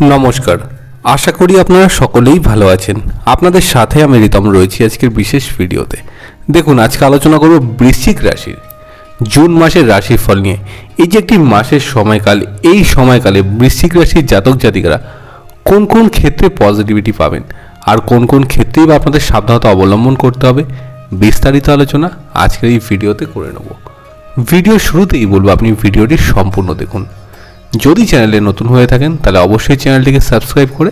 নমস্কার। আশা করি আপনারা সকলেই ভালো আছেন। আপনাদের সাথে আমি রিতম রয়েছি আজকের বিশেষ ভিডিওতে। দেখুন, আজকে আলোচনা করব বৃশ্চিক রাশির, জুন মাসের রাশিফল নিয়ে। এই যে একটি মাসের সময়কাল, এই সময়কালে বৃশ্চিক রাশির জাতক জাতিকারা কোন কোন ক্ষেত্রে পজিটিভিটি পাবেন? আর কোন কোন ক্ষেত্রেই বা আপনাদের সাবধানতা অবলম্বন করতে হবে? বিস্তারিত আলোচনা আজকের এই ভিডিওতে করে নেব। ভিডিও শুরুতেই বলব, আপনি ভিডিওটি সম্পূর্ণ দেখুন। যদি চ্যানেলে নতুন হয়ে থাকেন, তাহলে অবশ্যই চ্যানেলটিকে সাবস্ক্রাইব করে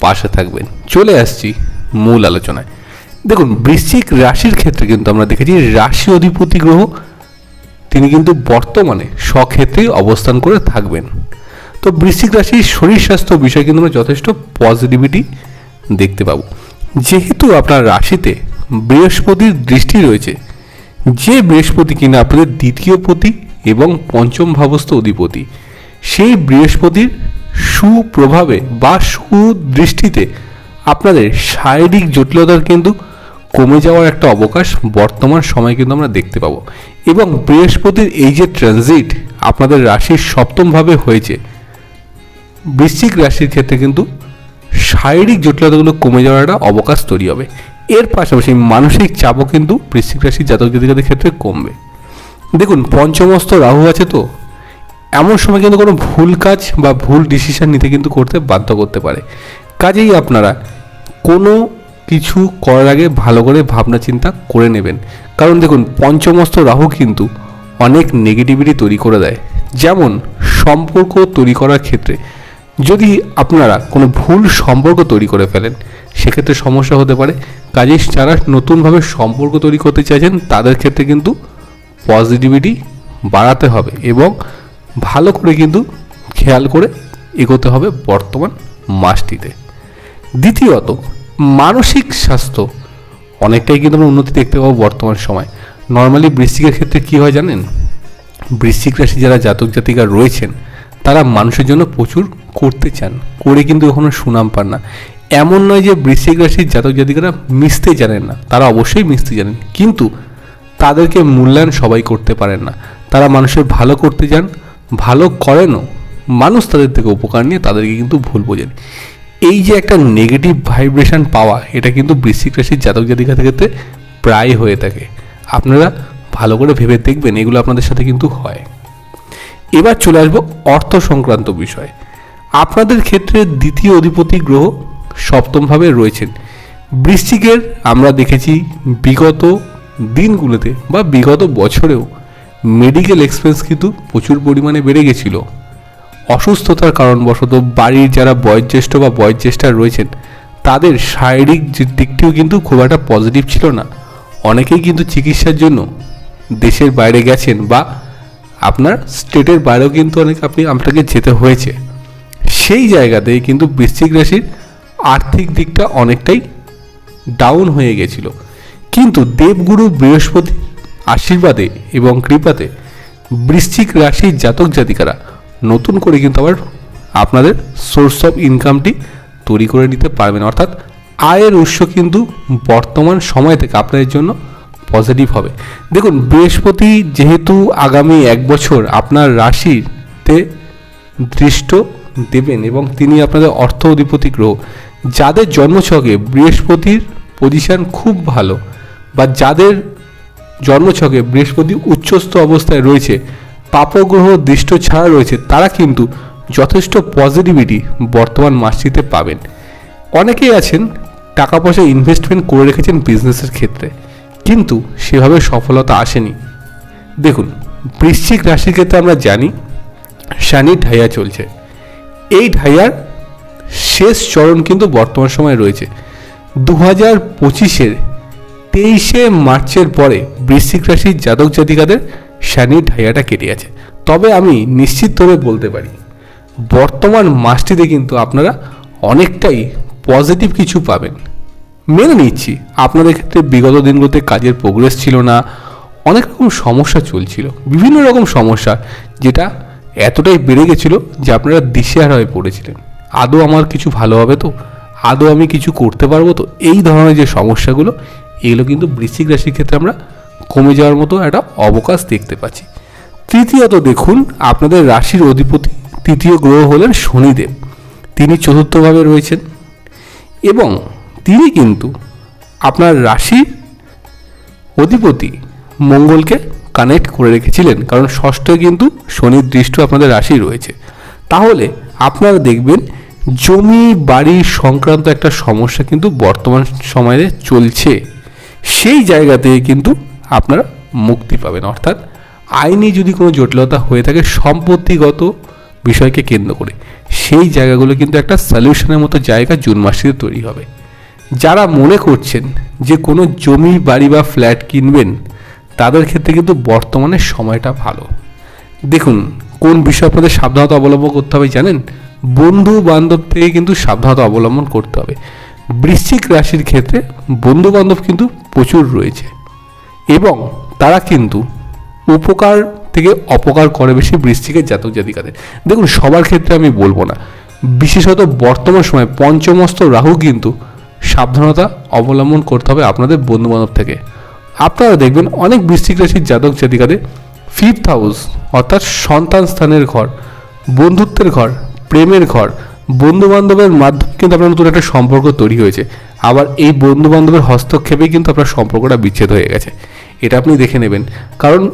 পাশে থাকবেন। চলে আসছি মূল আলোচনায়। দেখুন, বৃশ্চিক রাশির ক্ষেত্রে কিন্তু আমরা দেখেছি, রাশি অধিপতি গ্রহ, তিনি কিন্তু বর্তমানে স্বক্ষেত্রেই অবস্থান করে থাকবেন। তো বৃশ্চিক রাশির শরীর স্বাস্থ্য বিষয়ে কিন্তু আমরা যথেষ্ট পজিটিভিটি দেখতে পাবো। যেহেতু আপনার রাশিতে বৃহস্পতির দৃষ্টি রয়েছে, যে বৃহস্পতি কিনা আপনাদের দ্বিতীয় পতি এবং পঞ্চম ভাবস্থ অধিপতি সেই বৃহস্পতির সুপ্রভাবে বা সুদৃষ্টিতে আপনাদের শারীরিক জটিলতার কিন্তু কমে যাওয়ার একটা অবকাশ বর্তমান সময় কিন্তু আমরা দেখতে পাবো। এবং বৃহস্পতির এই যে ট্রানজিট আপনাদের রাশির সপ্তমভাবে হয়েছে, বৃশ্চিক রাশির ক্ষেত্রে কিন্তু শারীরিক জটিলতাগুলো কমে যাওয়ার একটা অবকাশ তৈরি হবে। এর পাশাপাশি মানসিক চাপও কিন্তু বৃশ্চিক রাশির জাতক জাতিকাদের ক্ষেত্রে কমবে। দেখুন পঞ্চমস্ত রাহু আছে তো এমন সময় কিন্তু কোনো ভুল কাজ বা ভুল ডিসিশন নিতে কিন্তু করতে বাধ্য করতে পারে। কাজেই আপনারা কোনো কিছু করার আগে ভালো করে ভাবনা চিন্তা করে নেবেন। কারণ দেখুন, পঞ্চমস্ত রাহু কিন্তু অনেক নেগেটিভিটি তৈরি করে দেয়। যেমন, সম্পর্ক তৈরি করার ক্ষেত্রে যদি আপনারা কোনো ভুল সম্পর্ক তৈরি করে ফেলেন, সেক্ষেত্রে সমস্যা হতে পারে। কাজেই যারা নতুনভাবে সম্পর্ক তৈরি করতে চাইছেন, তাদের ক্ষেত্রে কিন্তু পজিটিভিটি বাড়াতে হবে এবং ভালো করে কিন্তু খেয়াল করে এগোতে হবে বর্তমান মাসটিতে। দ্বিতীয়ত, মানসিক স্বাস্থ্য অনেকটাই কিন্তু আমরা উন্নতি দেখতে পাবো বর্তমান সময়। নর্মালি বৃশ্চিকের ক্ষেত্রে কী হয় জানেন? বৃশ্চিক রাশি যারা জাতক জাতিকা রয়েছেন, তারা মানুষের জন্য প্রচুর করতে চান, করে কিন্তু কখনো সুনাম পান না। এমন নয় যে বৃশ্চিক রাশির জাতক জাতিকারা মিশতে জানেন না, তারা অবশ্যই মিশতে জানেন, কিন্তু তাদেরকে মূল্যায়ন সবাই করতে পারেন না। তারা মানুষের ভালো করতে যান ভালো করেনও, মানুষ তাদের থেকে উপকার নিয়ে তাদেরকে কিন্তু ভুল বোঝেন। এই যে একটা নেগেটিভ ভাইব্রেশন পাওয়া, এটা কিন্তু বৃশ্চিক রাশির জাতক জাতিকাদের ক্ষেত্রে প্রায় হয়ে থাকে। আপনারা ভালো করে ভেবে দেখবেন, এগুলো আপনাদের সাথে কিন্তু হয়। এবার চলে আসব অর্থ সংক্রান্ত বিষয়। আপনাদের ক্ষেত্রে দ্বিতীয় অধিপতি গ্রহ সপ্তমভাবে রয়েছেন। বৃশ্চিকের আমরা দেখেছি বিগত দিনগুলোতে বা বিগত বছরেও মেডিকেল এক্সপেন্স কিন্তু প্রচুর পরিমাণে বেড়ে গেছিল। অসুস্থতার কারণবশত বাড়ির যারা বয়োজ্যেষ্ঠ বা বয়োজ্যেষ্ঠা রয়েছেন, তাদের শারীরিক দিকটিও কিন্তু খুব একটা পজিটিভ ছিল না। অনেকেই কিন্তু চিকিৎসার জন্য দেশের বাইরে গেছেন বা আপনার স্টেটের বাইরেও কিন্তু অনেক আপনি আপনাকে যেতে হয়েছে। সেই জায়গাতে কিন্তু বৃশ্চিক রাশির আর্থিক দিকটা অনেকটাই ডাউন হয়ে গেছিল। কিন্তু দেবগুরু বৃহস্পতি আশীর্বাদে এবং কৃপাতে বৃশ্চিক রাশির জাতক জাতিকারা নতুন করে কিন্তু আবার আপনাদের সোর্স অফ ইনকামটি তৈরি করে নিতে পারবেন। অর্থাৎ আয়ের উৎস কিন্তু বর্তমান সময় থেকে আপনাদের জন্য পজিটিভ হবে। দেখুন, বৃহস্পতি যেহেতু আগামী এক বছর আপনার রাশিতে দৃষ্ট দেবেন এবং তিনি আপনাদের অর্থ অধিপতি গ্রহ। যাদের জন্মছকে বৃহস্পতির পজিশন খুব ভালো বা যাদের জন্মছকে বৃহস্পতি উচ্চস্থ অবস্থায় রয়েছে, পাপগ্রহ দৃষ্ট ছাড়া রয়েছে, তারা কিন্তু যথেষ্ট পজিটিভিটি বর্তমান মাসটিতে পাবেন। অনেকেই আছেন টাকা পয়সা ইনভেস্টমেন্ট করে রেখেছেন বিজনেসের ক্ষেত্রে, কিন্তু সেভাবে সফলতা আসেনি। দেখুন, বৃশ্চিক রাশির ক্ষেত্রে আমরা জানি, শানি ঢাইয়া চলছে। এই ঢাইয়ার শেষ চরণ কিন্তু বর্তমান সময়ে রয়েছে। দু হাজার পঁচিশের তেইশে মার্চের পরে বৃশ্চিক রাশির জাতক জাতিকাদের শানি ঢাইয়াটা কেটে গেছে। তবে আমি নিশ্চিতভাবে বলতে পারি, বর্তমান মাসটিতে কিন্তু আপনারা অনেকটাই পজিটিভ কিছু পাবেন। মেনে নিচ্ছি, আপনাদের ক্ষেত্রে বিগত দিনগুলোতে কাজের প্রোগ্রেস ছিল না, অনেক রকম সমস্যা চলছিল। বিভিন্ন রকম সমস্যা যেটা এতটাই বেড়ে গেছিল যে আপনারা দিশেহারা হয়ে পড়েছিলেন। আদৌ আমার কিছু ভালো হবে তো? আদৌ আমি কিছু করতে পারব তো? এই ধরনের যে সমস্যাগুলো, এগুলো কিন্তু বৃশ্চিক রাশির ক্ষেত্রে আমরা কমে যাওয়ার মতো একটা অবকাশ দেখতে পাচ্ছি। তৃতীয়ত দেখুন, আপনাদের রাশির অধিপতি তৃতীয় গ্রহ হলেন শনিদেব। তিনি চতুর্থভাবে রয়েছেন এবং তিনি কিন্তু আপনার রাশির অধিপতি মঙ্গলকে কানেক্ট করে রেখেছিলেন, কারণ ষষ্ঠে কিন্তু শনির দৃষ্ট আপনাদের রাশি রয়েছে। তাহলে আপনারা দেখবেন, জমি বাড়ি সংক্রান্ত একটা সমস্যা কিন্তু বর্তমান সময়ে চলছে। সেই জায়গা থেকে কিন্তু আপনারা মুক্তি পাবেন। অর্থাৎ আইনি যদি কোনো জটিলতা হয়ে থাকে, সম্পত্তিগত বিষয়কে কেন্দ্র করে, সেই জায়গাগুলো কিন্তু একটা সলিউশনের মতো জায়গা জুন মাসে তৈরি হবে। যারা মনে করছেন যে কোনো জমি, বাড়ি বা ফ্ল্যাট কিনবেন, তাদের ক্ষেত্রে কিন্তু বর্তমানে সময়টা ভালো। দেখুন, কোন বিষয়ে আপনাদের সাবধানতা অবলম্বন করতে হবে জানেন? বন্ধু বান্ধব থেকে কিন্তু সাবধানতা অবলম্বন করতে হবে। বৃশ্চিক রাশির ক্ষেত্রে বন্ধু বান্ধব কিন্তু প্রচুর রয়েছে। এবং তারা কিন্তু উপকার থেকে অপকার করে বেশি বৃশ্চিকের জাতক জাতিকাদের। দেখুন, সবার ক্ষেত্রে আমি বলব না। বিশেষত বর্তমান সময়ে পঞ্চমস্ত রাহু কিন্তু সাবধানতা অবলম্বন করতে হবে আপনাদের বন্ধু বান্ধব থেকে। আপনারা দেখবেন অনেক বৃশ্চিক রাশির জাতক জাতিকাদের ফিফথ হাউস অর্থাৎ সন্তান স্থানের ঘর, বন্ধুত্বের ঘর, প্রেমের ঘর বন্ধু বান্ধবের মাধ্যমে কিন্তু আপনার নতুন একটা সম্পর্ক তৈরি হয়েছে। আবার এই বন্ধু বান্ধবের হস্তক্ষেপেই কিন্তু আপনার সম্পর্কটা বিচ্ছেদ হয়ে গেছে। এটা আপনি দেখে নেবেন। কারণ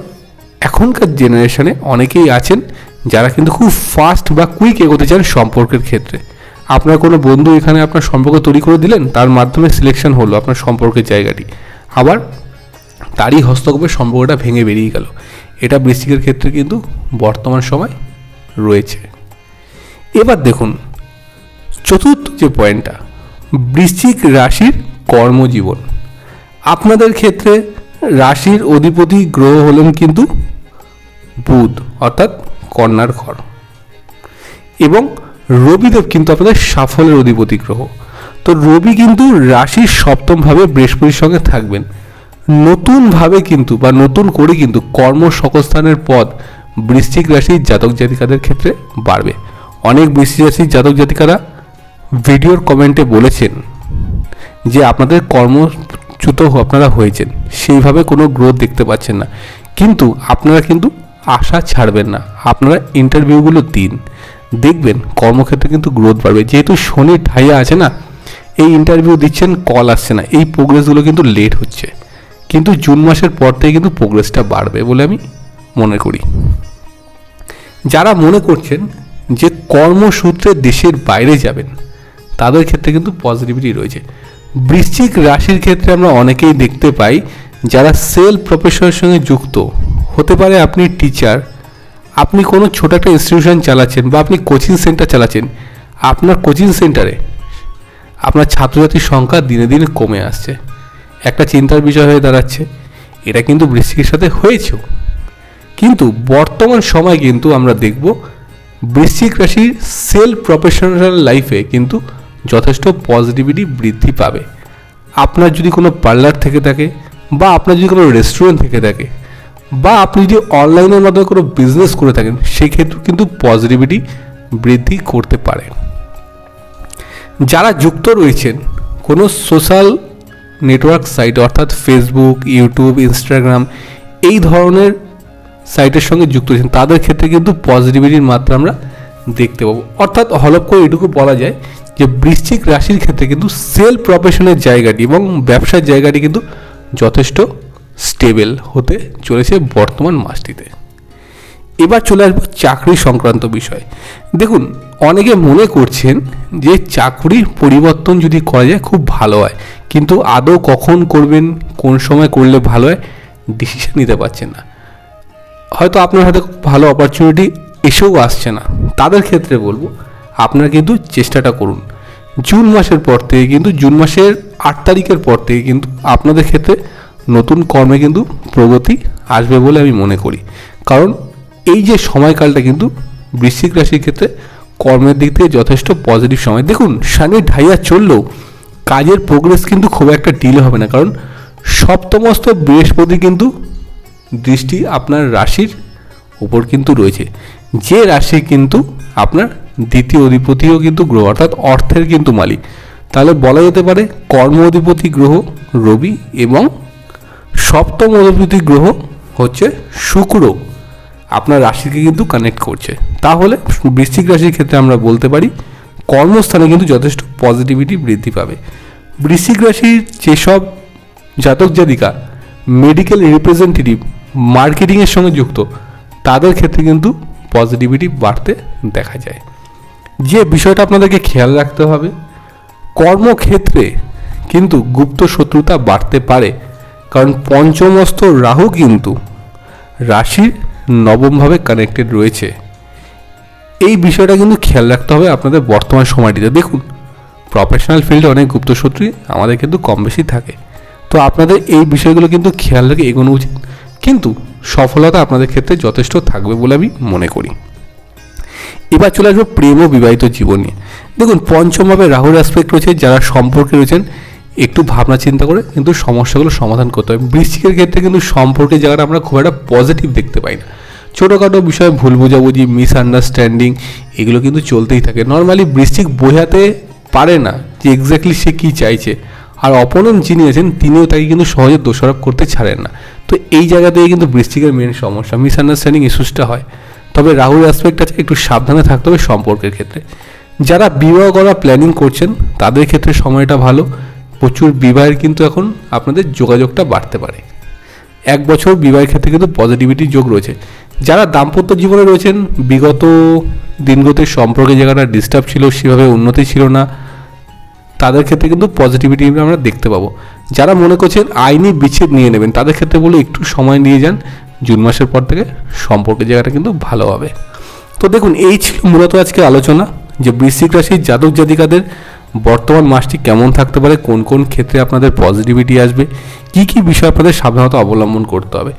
এখনকার জেনারেশনে অনেকেই আছেন যারা কিন্তু খুব ফাস্ট বা কুইক এগোতে চান সম্পর্কের ক্ষেত্রে। আপনার কোনো বন্ধু এখানে আপনার সম্পর্ক তৈরি করে দিলেন, তার মাধ্যমে সিলেকশন হলো আপনার সম্পর্কের জায়গাটি। আবার তারই হস্তক্ষেপে সম্পর্কটা ভেঙে বেরিয়ে গেল। এটা বৃশ্চিকের ক্ষেত্রে কিন্তু বর্তমান সময় রয়েছে। এবার দেখুন, চতুর্থ যে পয়েন্টটা বৃশ্চিক রাশির কর্মজীবন। আপনাদের ক্ষেত্রে রাশির অধিপতি গ্রহ হলেন কিন্তু বুধ, অর্থাৎ কন্যার ঘর। এবং রবিদেব কিন্তু আপনাদের সাফল্যের অধিপতি গ্রহ। তো রবি কিন্তু রাশির সপ্তমভাবে বৃহস্পতির সঙ্গে থাকবেন। নতুনভাবে কিন্তু বা নতুন করে কিন্তু কর্ম সকস্থানের পদ বৃশ্চিক রাশির জাতক জাতিকাদের ক্ষেত্রে বাড়বে। অনেক বৃশ্চিক রাশির জাতক জাতিকারা ভিডিওর কমেন্টে বলেছেন যে আপনাদের কর্মচ্যুত আপনারা হয়েছেন। সেইভাবে কোনো গ্রোথ দেখতে পাচ্ছেন না। কিন্তু আপনারা কিন্তু আশা ছাড়বেন না। আপনারা ইন্টারভিউগুলো দিন। দেখবেন কর্মক্ষেত্রে কিন্তু গ্রোথ বাড়বে। যেহেতু শনি ঠাইয়া আছে না, এই ইন্টারভিউ দিচ্ছেন কল আসছে না। এই প্রোগ্রেসগুলো কিন্তু লেট হচ্ছে। কিন্তু জুন মাসের পর থেকে কিন্তু প্রোগ্রেসটা বাড়বে বলে আমি মনে করি। যারা মনে করছেন যে কর্মসূত্রে দেশের বাইরে যাবেন, তাদের ক্ষেত্রে কিন্তু পজিটিভিটি রয়েছে। বৃশ্চিক রাশির ক্ষেত্রে আমরা অনেকেই দেখতে পাই যারা সেল প্রফেশনের সঙ্গে যুক্ত। হতে পারে আপনি টিচার, আপনি কোনো ছোটো একটা ইনস্টিটিউশন চালাচ্ছেন বা আপনি কোচিং সেন্টার চালাচ্ছেন, আপনার কোচিং সেন্টারে আপনার ছাত্রছাত্রীর সংখ্যা দিনে দিনে কমে আসছে। একটা চিন্তার বিষয় হয়ে দাঁড়াচ্ছে, এটা কিন্তু বৃশ্চিকের সাথে হয়েছেও। কিন্তু বর্তমান সময় কিন্তু আমরা দেখব বৃশ্চিক রাশির সেল প্রফেশনাল লাইফে কিন্তু যথেষ্ট পজিটিভিটি বৃদ্ধি পাবে। আপনার যদি কোনো পার্লার থেকে থাকে বা আপনার যদি কোনো রেস্টুরেন্ট থেকে থাকে বা আপনি যদি অনলাইনের মাধ্যমে কোনো বিজনেস করে থাকেন, সেক্ষেত্রে কিন্তু পজিটিভিটি বৃদ্ধি করতে পারে। যারা যুক্ত রয়েছেন, কোনো সোশ্যাল নেটওয়ার্ক সাইট অর্থাৎ ফেসবুক ইউটিউব ইনস্টাগ্রাম এই ধরনের সাইটের সঙ্গে যুক্ত রয়েছেন, তাদের ক্ষেত্রে কিন্তু পজিটিভিটির মাত্রা আমরা দেখতে পাবো। অর্থাৎ হলপ করে এটুকু বলা যায় যে বৃশ্চিক রাশির ক্ষেত্রে কিন্তু সেল প্রফেশনের জায়গাটি এবং ব্যবসার জায়গাটি কিন্তু যথেষ্ট স্টেবল হতে চলেছে বর্তমান মাসটিতে। এবার চলে আসব চাকরি সংক্রান্ত বিষয়। দেখুন, অনেকে মনে করছেন যে চাকরির পরিবর্তন যদি করা যায় খুব ভালো হয়, কিন্তু আদৌ কখন করবেন, কোন সময় করলে ভালো হয় ডিসিশন নিতে পারছেন না। হয়তো আপনার হাতে ভালো অপরচুনিটি এসেও আসছে না। তাদের ক্ষেত্রে বলব আপনারা কিন্তু চেষ্টাটা করুন। জুন মাসের পর থেকে কিন্তু, জুন মাসের আট তারিখের পর থেকে কিন্তু আপনাদের ক্ষেত্রে নতুন কর্মে কিন্তু প্রগতি আসবে বলে আমি মনে করি। কারণ এই যে সময়কালটা কিন্তু বৃশ্চিক রাশির ক্ষেত্রে কর্মের দিক থেকে যথেষ্ট পজিটিভ সময়। দেখুন, শনি ঢাইয়া চললেও কাজের প্রোগ্রেস কিন্তু খুব একটা ডিলে হবে না। কারণ সপ্তমস্ত বৃহস্পতি কিন্তু দৃষ্টি আপনার রাশির উপর কিন্তু রয়েছে। যে রাশি কিন্তু আপনার দ্বিতীয় অধিপতিও কিন্তু গ্রহ, অর্থাৎ অর্থের কিন্তু মালিক। তাহলে বলা যেতে পারে কর্ম অধিপতি গ্রহ রবি এবং সপ্তম অধিপতি গ্রহ হচ্ছে শুক্র। আপনার রাশিকে কিন্তু কানেক্ট করছে। তাহলে বৃশ্চিক রাশির ক্ষেত্রে আমরা বলতে পারি কর্মস্থানে কিন্তু যথেষ্ট পজিটিভিটি বৃদ্ধি পাবে। বৃশ্চিক রাশির যেসব জাতক জাতিকা মেডিকেল রিপ্রেজেন্টেটিভ মার্কেটিংয়ের সঙ্গে যুক্ত, তাদের ক্ষেত্রে কিন্তু পজিটিভিটি বাড়তে দেখা যায়। যে বিষয়টা আপনাদেরকে খেয়াল রাখতে হবে, কর্মক্ষেত্রে কিন্তু গুপ্ত শত্রুতা বাড়তে পারে। কারণ পঞ্চমস্ত রাহু কিন্তু রাশির নবমভাবে কানেক্টেড রয়েছে। এই বিষয়টা কিন্তু খেয়াল রাখতে হবে আপনাদের বর্তমান সময়টিতে। দেখুন প্রফেশনাল ফিল্ডে অনেক গুপ্ত শত্রুই আমাদের কিন্তু কম বেশি থাকে। তো আপনাদের এই বিষয়গুলো কিন্তু খেয়াল রেখে এগোনো উচিত। কিন্তু সফলতা আপনাদের ক্ষেত্রে যথেষ্ট থাকবে বলে আমি মনে করি। এবার চলে আসব প্রেম ও বিবাহিত জীবন নিয়ে। দেখুন, পঞ্চমভাবে রাহুর অ্যাসপেক্ট রয়েছে, যারা সম্পর্কে রয়েছেন, একটু ভাবনা চিন্তা করে কিন্তু সমস্যাগুলো সমাধান করতে হবে। বৃষ্টিকের ক্ষেত্রে কিন্তু সম্পর্কের জায়গাটা আমরা খুব একটা পজিটিভ দেখতে পাই না। ছোটোখাটো বিষয়ে ভুল বোঝাবুঝি মিসআন্ডারস্ট্যান্ডিং এগুলো কিন্তু চলতেই থাকে। নর্মালি বৃষ্টিক বোঝাতে পারে না যে এক্স্যাক্টলি সে কী চাইছে। আর অপোনেন্ট যিনি আছেন, তিনিও তাকে কিন্তু সহজে দোষারোপ করতে ছাড়েন না। তো এই জায়গা থেকে কিন্তু বৃষ্টিকের মেন সমস্যা মিস মিসআন্ডারস্ট্যান্ডিং ইস্যুসটা হয়। তবে রাহুল অ্যাসপেক্ট আছে একটু সাবধানে থাকতে হবে সম্পর্কের ক্ষেত্রে। যারা বিবাহ করা প্ল্যানিং করছেন, তাদের ক্ষেত্রে সময়টা ভালো। প্রচুর বিবাহের কিন্তু এখন আপনাদের যোগাযোগটা বাড়তে পারে। এক বছর বিবাহের ক্ষেত্রে কিন্তু পজিটিভিটি যোগ রয়েছে। যারা দাম্পত্য জীবনে রয়েছেন, বিগত দিনগতের সম্পর্কে জায়গাটা ডিস্টার্ব ছিল, সেভাবে উন্নতি ছিল না, তাদের ক্ষেত্রে কিন্তু পজিটিভিটি আমরা দেখতে পাবো। যারা মনে করছেন আইনি বিচ্ছেদ নিয়ে নেবেন, তাদের ক্ষেত্রে বলে একটু সময় নিয়ে যান। জুন মাসের পর থেকে সম্পর্কের জায়গাটা কিন্তু ভালো হবে। তো দেখুন, এই ছিল মূলত আজকে আলোচনা যে বৃশ্চিক রাশির জাতক জাতিকাদের বর্তমান মাসটি কেমন থাকতে পারে, কোন কোন ক্ষেত্রে আপনাদের পজিটিভিটি আসবে, কী কী বিষয় আপনাদের সাবধানতা অবলম্বন করতে হবে,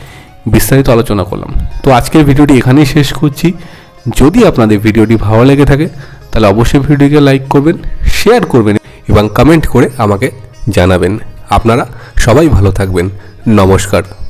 বিস্তারিত আলোচনা করলাম। তো আজকের ভিডিওটি এখানেই শেষ করছি। যদি আপনাদের ভিডিওটি ভালো লেগে থাকে, তাহলে অবশ্যই ভিডিওটিকে লাইক করবেন, শেয়ার করবেন এবং কমেন্ট করে আমাকে জানাবেন। আপনারা সবাই ভালো থাকবেন। নমস্কার।